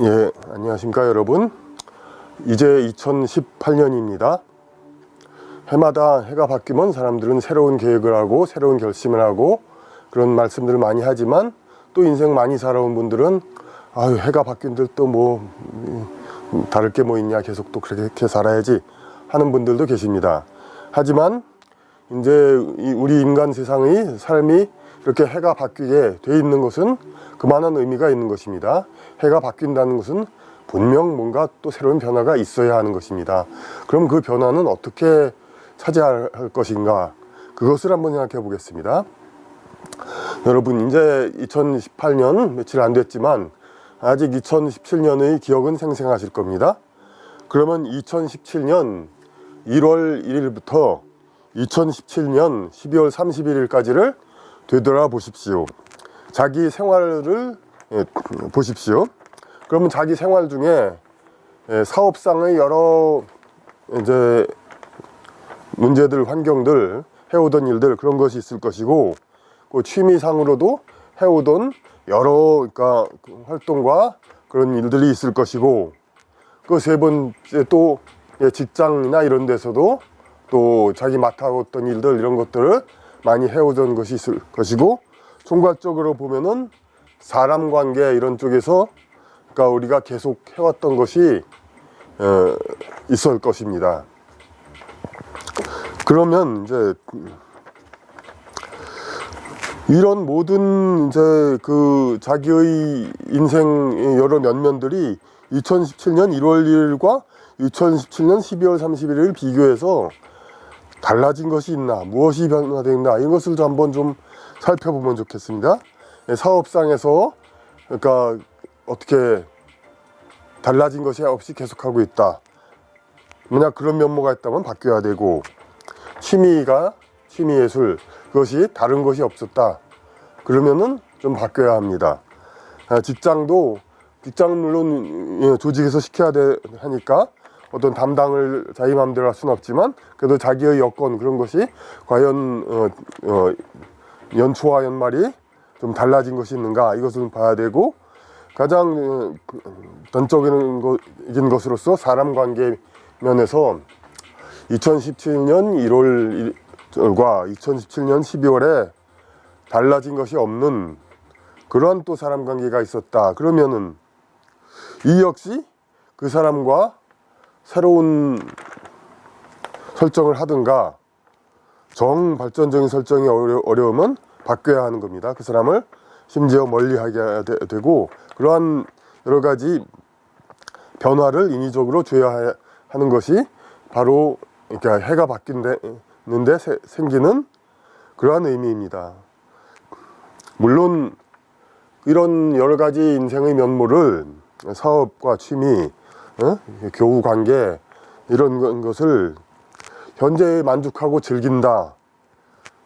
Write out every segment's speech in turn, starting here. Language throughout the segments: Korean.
예, 안녕하십니까 여러분. 이제 2018년입니다. 해마다 해가 바뀌면 사람들은 새로운 계획을 하고 새로운 결심을 하고 그런 말씀들을 많이 하지만 또 인생 많이 살아온 분들은 아유 해가 바뀐들 또뭐 음, 다를 게 뭐 있냐 계속 또 그렇게 살아야지 하는 분들도 계십니다. 하지만 이제 이 우리 인간 세상의 삶이 이렇게 해가 바뀌게 돼 있는 것은 그만한 의미가 있는 것입니다. 해가 바뀐다는 것은 분명 뭔가 또 새로운 변화가 있어야 하는 것입니다. 그럼 그 변화는 어떻게 차지할 것인가? 그것을 한번 생각해 보겠습니다. 여러분, 이제 2018년 며칠 안 됐지만 아직 2017년의 기억은 생생하실 겁니다. 그러면 2017년 1월 1일부터 2017년 12월 31일까지를 되돌아 보십시오. 자기 생활을 예, 보십시오. 그러면 자기 생활 중에 예, 사업상의 여러 이제 문제들, 환경들, 해오던 일들 그런 것이 있을 것이고, 그 취미상으로도 해오던 여러 그러니까 그 활동과 그런 일들이 있을 것이고, 그 세 번째 또 예, 직장이나 이런 데서도 또 자기 맡아왔던 일들 이런 것들을 많이 해오던 것이 있을 것이고, 총괄적으로 보면은 사람 관계 이런 쪽에서 그러니까 우리가 계속 해왔던 것이 어, 있을 것입니다. 그러면 이제 이런 모든 이제 그 자기의 인생 여러 면면들이 2017년 1월 1일과 2017년 12월 31일 비교해서 달라진 것이 있나 무엇이 변화되었나 이런 것을 좀 한번 좀 살펴보면 좋겠습니다. 예, 사업상에서 그러니까 어떻게 달라진 것이 없이 계속하고 있다. 만약 그런 면모가 있다면 바뀌어야 되고 취미가 취미 예술 그것이 다른 것이 없었다. 그러면은 좀 바뀌어야 합니다. 아, 직장도 직장 물론 예, 조직에서 시켜야 돼 하니까 어떤 담당을 자기 마음대로 할 수는 없지만 그래도 자기의 여건 그런 것이 과연 어, 어, 연초와 연말이 좀 달라진 것이 있는가 이것을 봐야 되고 가장 어, 그, 전적인 것으로서 사람 관계 면에서 2017년 1월과 2017년 12월에 달라진 것이 없는 그러한 또 사람 관계가 있었다. 그러면은 이 역시 그 사람과 새로운 설정을 하든가 정 발전적인 설정이 어려, 어려우면 바뀌어야 하는 겁니다. 그 사람을 심지어 멀리 하게 되- 되고 그러한 여러 가지 변화를 인위적으로 줘야 하는 것이 바로 그러니까 해가 바뀌는데 세- 생기는 그러한 의미입니다. 물론 이런 여러 가지 인생의 면모를 사업과 취미, 어? 교우 관계 이런 거- 것을 현재 만족하고 즐긴다.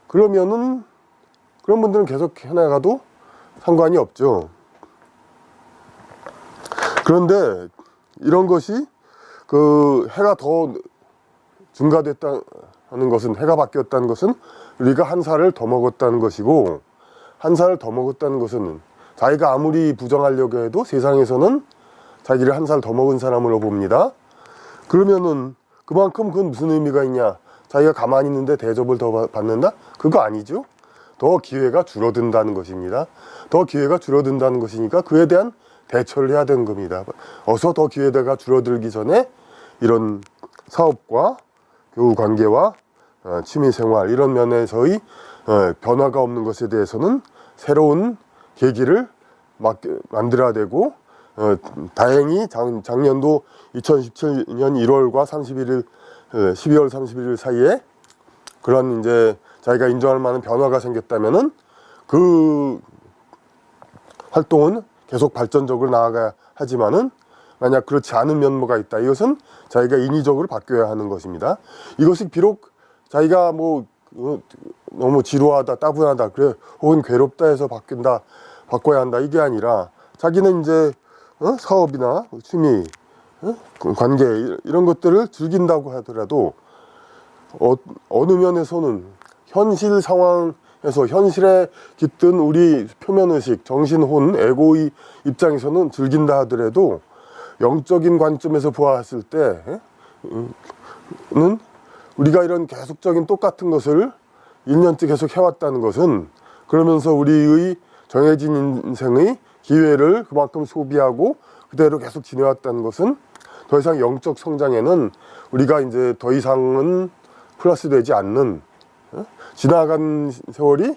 그러면은 그런 분들은 계속 해나가도 상관이 없죠. 그런데 이런 것이 그 해가 더 증가됐다는 것은 해가 바뀌었다는 것은 우리가 한 살을 더 먹었다는 것이고 한 살을 더 먹었다는 것은 자기가 아무리 부정하려고 해도 세상에서는 자기를 한 살 더 먹은 사람으로 봅니다. 그러면은 그만큼 그건 무슨 의미가 있냐? 자기가 가만히 있는데 대접을 더 받- 받는다? 그거 아니죠. 더 기회가 줄어든다는 것입니다. 더 기회가 줄어든다는 것이니까 그에 대한 대처를 해야 되는 겁니다. 어서 더 기회가 줄어들기 전에 이런 사업과 교우 관계와 어, 취미 생활 이런 면에서의 어, 변화가 없는 것에 대해서는 새로운 계기를 막, 만들어야 되고 어, 다행히 작, 작년도 2017년 1월과 31일, 어, 12월 31일 사이에 그런 이제 자기가 인정할 만한 변화가 생겼다면은 그 활동은 계속 발전적으로 나아가야 하지만은 만약 그렇지 않은 면모가 있다. 이것은 자기가 인위적으로 바뀌어야 하는 것입니다. 이것이 비록 자기가 뭐 어, 너무 지루하다, 따분하다, 그래 혹은 괴롭다 해서 바뀐다, 바꿔야 한다 이게 아니라 자기는 이제 어? 사업이나 취미, 어? 관계 이런 것들을 즐긴다고 하더라도 어, 어느 면에서는 현실 상황 해서 현실에 깃든 우리 표면의식, 정신혼, 에고의 입장에서는 즐긴다 하더라도 영적인 관점에서 보았을 때는 우리가 이런 계속적인 똑같은 것을 1년째 계속 해왔다는 것은 그러면서 우리의 정해진 인생의 기회를 그만큼 소비하고 그대로 계속 지내왔다는 것은 더 이상 영적 성장에는 우리가 이제 더 이상은 플러스 되지 않는 어? 지나간 세월이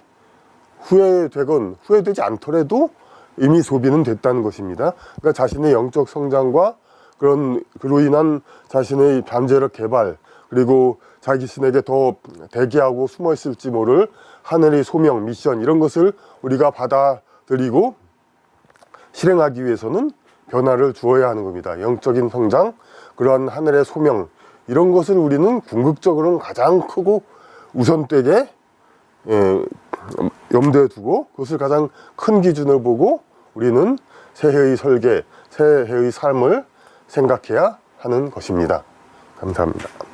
후회되건 후회되지 않더라도 이미 소비는 됐다는 것입니다. 그러니까 자신의 영적 성장과 그런 그로 인한 자신의 잠재력 개발 그리고 자기 신에게 더 대기하고 숨어 있을지 모를 하늘의 소명, 미션 이런 것을 우리가 받아들이고 실행하기 위해서는 변화를 주어야 하는 겁니다. 영적인 성장, 그러한 하늘의 소명 이런 것을 우리는 궁극적으로는 가장 크고 우선되게 예, 염두에 두고 그것을 가장 큰 기준을 보고 우리는 새해의 설계, 새해의 삶을 생각해야 하는 것입니다. 감사합니다.